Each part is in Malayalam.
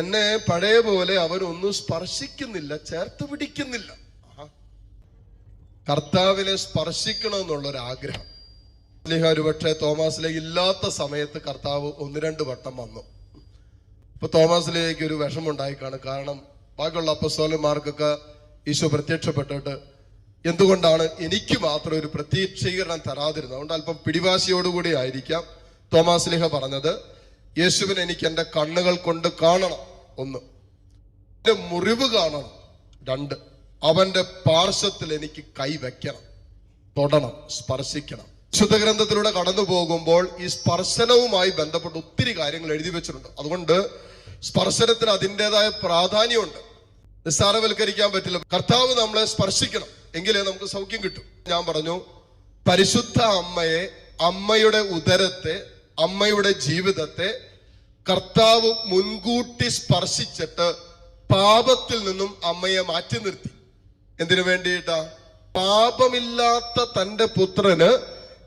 എന്നെ പഴയ പോലെ അവരൊന്നും സ്പർശിക്കുന്നില്ല ചേർത്ത് പിടിക്കുന്നില്ല. കർത്താവിനെ സ്പർശിക്കണമെന്നുള്ളൊരാഗ്രഹം. സ്ലിഹ ഒരുപക്ഷെ തോമാസിലെ ഇല്ലാത്ത സമയത്ത് കർത്താവ് ഒന്ന് രണ്ട് വട്ടം വന്നു. ഇപ്പൊ തോമാസിലേക്ക് ഒരു വിഷമുണ്ടായിക്കാണ് കാണും കാരണം ബാക്കിയുള്ള അപ്പസോലന്മാർക്കൊക്കെ ഈശോ പ്രത്യക്ഷപ്പെട്ടിട്ട് എന്തുകൊണ്ടാണ് എനിക്ക് മാത്രം ഒരു പ്രത്യക്ഷീകരണം തരാതിരുന്നത്? അതുകൊണ്ട് അല്പം പിടിവാശിയോടുകൂടി ആയിരിക്കാം തോമാസ് ലിഹ പറഞ്ഞത്. യേശുവിനെ എനിക്ക് എന്റെ കണ്ണുകൾ കൊണ്ട് കാണണം. ഒന്ന്. എന്റെ മുറിവ് കാണണം. രണ്ട്. അവന്റെ പാർശ്വത്തിൽ എനിക്ക് കൈ വെക്കണം. തൊടണം. സ്പർശിക്കണം. വിശുദ്ധ ഗ്രന്ഥത്തിലൂടെ കടന്നു പോകുമ്പോൾ ഈ സ്പർശനവുമായി ബന്ധപ്പെട്ട് ഒത്തിരി കാര്യങ്ങൾ എഴുതി വെച്ചിട്ടുണ്ട്. അതുകൊണ്ട് സ്പർശനത്തിന് അതിന്റെതായ പ്രാധാന്യമുണ്ട്. നിസ്സാരവൽക്കരിക്കാൻ പറ്റില്ല. കർത്താവ് നമ്മളെ സ്പർശിക്കണം. എങ്കിലേ നമുക്ക് സൗഖ്യം കിട്ടും. ഞാൻ പറഞ്ഞു പരിശുദ്ധ അമ്മയെ അമ്മയുടെ ഉദരത്തെ അമ്മയുടെ ജീവിതത്തെ കർത്താവ് മുൻകൂട്ടി സ്പർശിച്ചിട്ട് പാപത്തിൽ നിന്നും അമ്മയെ മാറ്റി നിർത്തി. എന്തിനു വേണ്ടിയിട്ടാ? പാപമില്ലാത്ത തന്റെ പുത്രന്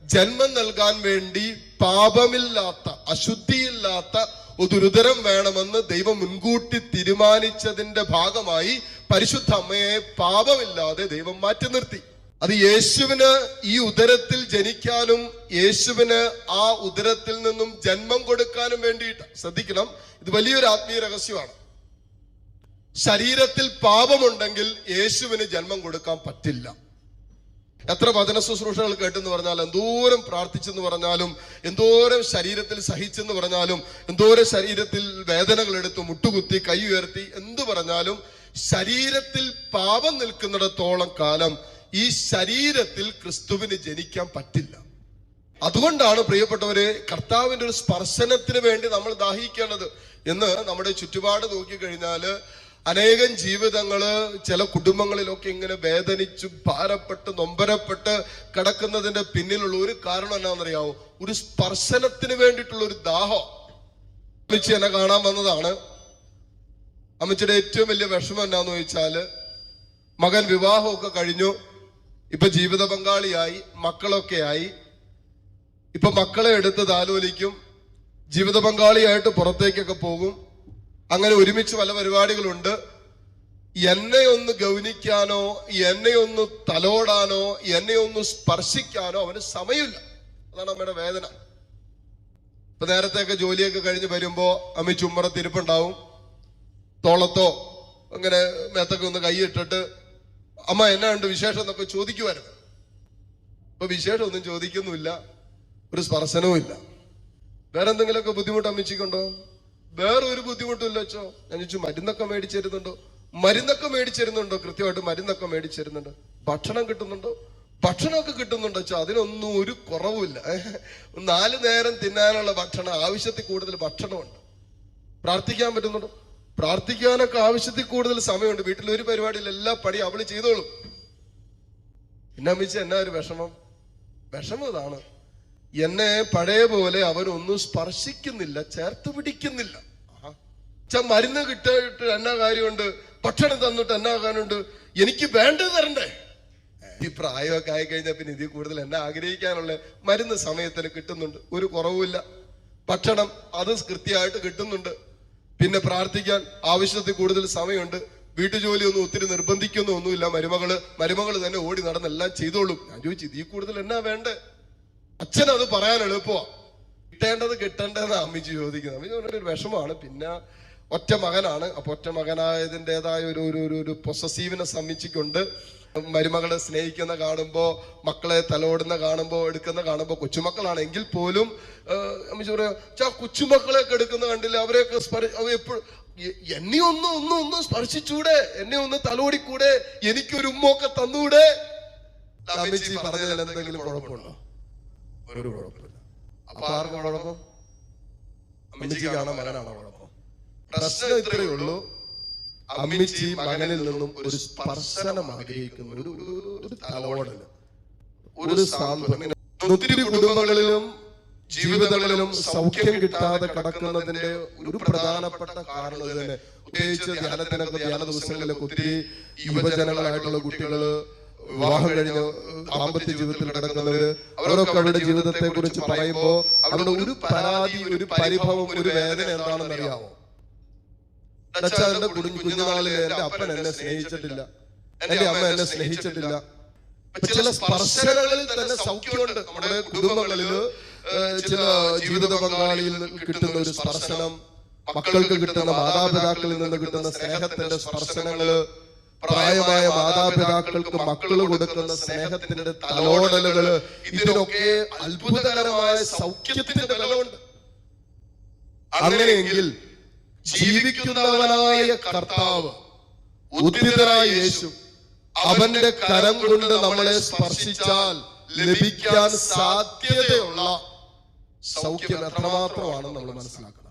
ജന്മം നൽകാൻ വേണ്ടി പാപമില്ലാത്ത അശുദ്ധിയില്ലാത്ത ഒരു വേണമെന്ന് ദൈവം മുൻകൂട്ടി തീരുമാനിച്ചതിന്റെ ഭാഗമായി പരിശുദ്ധ അമ്മയെ പാപമില്ലാതെ ദൈവം മാറ്റി നിർത്തി. അത് യേശുവിന് ഈ ഉദരത്തിൽ ജനിക്കാനും യേശുവിന് ആ ഉദരത്തിൽ നിന്നും ജന്മം കൊടുക്കാനും വേണ്ടിയിട്ട്. ശ്രദ്ധിക്കണം ഇത് വലിയൊരു ആത്മീയ രഹസ്യമാണ്. ശരീരത്തിൽ പാപമുണ്ടെങ്കിൽ യേശുവിന് ജന്മം കൊടുക്കാൻ പറ്റില്ല. എത്ര വചന ശുശ്രൂഷകൾ കേട്ടെന്ന് പറഞ്ഞാൽ എന്തോരം പ്രാർത്ഥിച്ചെന്ന് പറഞ്ഞാലും എന്തോരം ശരീരത്തിൽ സഹിച്ചെന്ന് പറഞ്ഞാലും എന്തോരം ശരീരത്തിൽ വേദനകൾ എടുത്തു മുട്ടുകുത്തി കൈ ഉയർത്തി എന്തു പറഞ്ഞാലും ശരീരത്തിൽ പാപം നിൽക്കുന്നിടത്തോളം കാലം ഈ ശരീരത്തിൽ ക്രിസ്തുവിന് ജനിക്കാൻ പറ്റില്ല. അതുകൊണ്ടാണ് പ്രിയപ്പെട്ടവരെ കർത്താവിന്റെ ഒരു സ്പർശനത്തിന് വേണ്ടി നമ്മൾ ദാഹിക്കേണ്ടത് എന്ന് നമ്മുടെ ചുറ്റുപാട് നോക്കിക്കഴിഞ്ഞാൽ അനേകം ജീവിതങ്ങൾ ചില കുടുംബങ്ങളിലൊക്കെ ഇങ്ങനെ വേദനിച്ചു ഭാരപ്പെട്ട് നൊമ്പരപ്പെട്ട് കിടക്കുന്നതിന്റെ പിന്നിലുള്ള ഒരു കാരണം എന്നാണെന്നറിയാവോ? ഒരു സ്പർശനത്തിന് വേണ്ടിയിട്ടുള്ള ഒരു ദാഹം. അമ്മച്ചി എന്നെ കാണാൻ വന്നതാണ്. അമ്മച്ചിയുടെ ഏറ്റവും വലിയ വിഷമം എന്നാന്ന് ചോദിച്ചാൽ മകൻ വിവാഹമൊക്കെ കഴിഞ്ഞു. ഇപ്പൊ ജീവിത പങ്കാളിയായി മക്കളൊക്കെ ആയി ഇപ്പൊ മക്കളെ എടുത്ത് താലോലിക്കും ജീവിത പങ്കാളിയായിട്ട് പുറത്തേക്കൊക്കെ പോകും. അങ്ങനെ ഒരുമിച്ച് പല പരിപാടികളുണ്ട്. എന്നെ ഒന്ന് ഗൗനിക്കാനോ എന്നെ ഒന്ന് തലോടാനോ എന്നെ ഒന്ന് സ്പർശിക്കാനോ അവന് സമയമില്ല. അതാണ് അമ്മയുടെ വേദന. ഇപ്പൊ നേരത്തെയൊക്കെ ജോലിയൊക്കെ കഴിഞ്ഞ് വരുമ്പോ അമ്മ ചുമ്മറത്തിരിപ്പുണ്ടാവും തോളത്തോ അങ്ങനെ മേത്തൊക്കെ ഒന്ന് കൈയിട്ടിട്ട് അമ്മ എന്നാ ഉണ്ട് വിശേഷം എന്നൊക്കെ ചോദിക്കുമായിരുന്നു ഇപ്പൊ വിശേഷം ഒന്നും ചോദിക്കുന്നുമില്ല. ഒരു സ്പർശനവും ഇല്ല. വേറെ എന്തെങ്കിലുമൊക്കെ ബുദ്ധിമുട്ട് അമ്മച്ചിക്കുണ്ടോ? വേറെ ഒരു ബുദ്ധിമുട്ടില്ല അച്ചോ ഞാൻ ചോദിച്ചു മരുന്നൊക്കെ മേടിച്ചിരുന്നുണ്ടോ? മരുന്നൊക്കെ മേടിച്ചിരുന്നുണ്ടോ? കൃത്യമായിട്ട് മരുന്നൊക്കെ മേടിച്ചിരുന്നുണ്ട്? ഭക്ഷണം കിട്ടുന്നുണ്ടോ? ഭക്ഷണമൊക്കെ കിട്ടുന്നുണ്ടോ അച്ഛാ? അതിനൊന്നും ഒരു കുറവുമില്ല. നാല് നേരം തിന്നാനുള്ള ഭക്ഷണം ആവശ്യത്തിൽ കൂടുതൽ ഭക്ഷണമുണ്ട്. പ്രാർത്ഥിക്കാൻ പറ്റുന്നുണ്ടോ? പ്രാർത്ഥിക്കാനൊക്കെ ആവശ്യത്തിൽ കൂടുതൽ സമയമുണ്ട്. വീട്ടിൽ ഒരു പരിപാടിയിൽ എല്ലാ പണി അവൾ ചെയ്തോളും. പിന്നെ അമ്മിച്ച എന്നാ ഒരു വിഷമം? വിഷമം ഇതാണ്. എന്നെ പഴയ പോലെ അവരൊന്നും സ്പർശിക്കുന്നില്ല ചേർത്ത് പിടിക്കുന്നില്ല. മരുന്ന് കിട്ടിയിട്ട് എന്നാ കാര്യമുണ്ട്? ഭക്ഷണം തന്നിട്ട് എന്നാ കാര്യമുണ്ട് എനിക്ക് വേണ്ടത് തരണ്ടേ? ഈ പ്രായമൊക്കെ ആയി കഴിഞ്ഞാൽ പിന്നെ ഇതിൽ കൂടുതൽ എന്നെ ആഗ്രഹിക്കാനുള്ള മരുന്ന് സമയത്തിന് കിട്ടുന്നുണ്ട്. ഒരു കുറവുമില്ല. ഭക്ഷണം അത് കൃത്യമായിട്ട് കിട്ടുന്നുണ്ട്. പിന്നെ പ്രാർത്ഥിക്കാൻ ആവശ്യത്തിൽ കൂടുതൽ സമയമുണ്ട്. വീട്ടുജോലി ഒന്നും ഒത്തിരി നിർബന്ധിക്കുന്ന ഒന്നുമില്ല. മരുമകൾ മരുമകൾ തന്നെ ഓടി നടന്നെല്ലാം ചെയ്തോളും. ഞാൻ ചോദിച്ചു ഇതിൽ കൂടുതൽ എന്നാ വേണ്ടേ? അച്ഛൻ അത് പറയാൻ എളുപ്പമാ. കിട്ടേണ്ടത് കിട്ടേണ്ടതെന്ന് അമ്മിച്ച് ചോദിക്കുന്നത്. അമ്മിച്ച് പറഞ്ഞൊരു വിഷമമാണ്. പിന്നെ ഒറ്റ മകനാണ്. അപ്പൊ ഒറ്റ മകനായതിന്റെതായ ഒരു ഒരു ഒരു ഒരു പൊസസീവിനെ അമ്മിച്ചിക്കൊണ്ട് മരുമകളെ സ്നേഹിക്കുന്ന കാണുമ്പോൾ മക്കളെ തലോടുന്ന കാണുമ്പോൾ എടുക്കുന്ന കാണുമ്പോൾ കൊച്ചുമക്കളാണ്. എങ്കിൽ പോലും പറയാ കൊച്ചുമക്കളെയൊക്കെ എടുക്കുന്ന കണ്ടില്ല? അവരെയൊക്കെ സ്പർശ എപ്പോഴും എന്നെ ഒന്ന് ഒന്നും ഒന്ന് സ്പർശിച്ചൂടെ? എന്നെ ഒന്ന് തലോടിക്കൂടെ? എനിക്കൊരു ഉമ്മൊക്കെ തന്നൂടെ? പറഞ്ഞതിൽ എന്തെങ്കിലും കുഴപ്പമുണ്ടോ? ഒരു കുഴപ്പമില്ല. അപ്പൊ ആർക്കും കുഴപ്പം? അമ്മച്ചിക്കാണോ മകനാണോ കുഴപ്പം? പ്രശ്നം ഇത്രയേ ഉള്ളൂ. അമ്മിച്ചി മകനിൽ നിന്നും ഒരു സ്പർശനം ആഗ്രഹിക്കുന്നു ഒരു ഒരു- തലോടൽ ഒരു സാന്ത്വനം. ഒത്തിരി കുടുംബങ്ങളിലും ജീവിതങ്ങളിലും സൗഖ്യം കിട്ടാതെ കിടക്കുന്നതിന്റെ ഒരു പ്രധാനപ്പെട്ട കാരണം തന്നെ. പ്രത്യേകിച്ച് ധ്യാനത്തിനൊക്കെ ധ്യാന ദിവസങ്ങളിലൊക്കെ ഒത്തിരി യുവജനങ്ങളായിട്ടുള്ള കുട്ടികൾ വിവാഹം കഴിഞ്ഞ് ദാമ്പത്യ ജീവിതത്തിൽ കിടക്കുന്നവര് അവരൊക്കെ അവരുടെ ജീവിതത്തെ കുറിച്ച് പറയുമ്പോ അവരുടെ ഒരു പരാതി ഒരു പരിഭവം ഒരു വേദന എന്താണെന്ന് അറിയാമോ കുടുങ്ങി കുഞ്ഞുനാളിൽ എന്റെ അപ്പൻ എന്നെ സ്നേഹിച്ചിട്ടില്ല. എന്റെ അമ്മ എന്നെ സ്നേഹിച്ചിട്ടില്ല. ചില സ്പർശനങ്ങളിൽ തന്നെ സൗഖ്യമുണ്ട്. നമ്മുടെ കുടുംബങ്ങളിൽ ചില ജീവിത പങ്കാളിയിൽ കിട്ടുന്ന ഒരു സ്പർശനം മക്കൾക്ക് കിട്ടുന്ന മാതാപിതാക്കളിൽ നിന്ന് കിട്ടുന്ന സ്നേഹത്തിന്റെ സ്പർശനങ്ങൾ പ്രായമായ മാതാപിതാക്കൾക്ക് മക്കൾ കൊടുക്കുന്ന സ്നേഹത്തിന്റെ തലോടലുകൾ ഇതിനൊക്കെ അത്ഭുതകരമായ സൗഖ്യത്തിന്റെ ബലമുണ്ട്. അങ്ങനെയെങ്കിൽ ജീവിക്കുന്നവനായ കർത്താവ് ഉദ്ധിതനായ യേശു അവന്റെ കരം കൊണ്ട് നമ്മളെ സ്പർശിച്ചാൽ ലഭിക്കാൻ സാധ്യതയുള്ള സൗഖ്യം എത്രമാത്രമാണെന്ന് നമ്മൾ മനസ്സിലാക്കണം.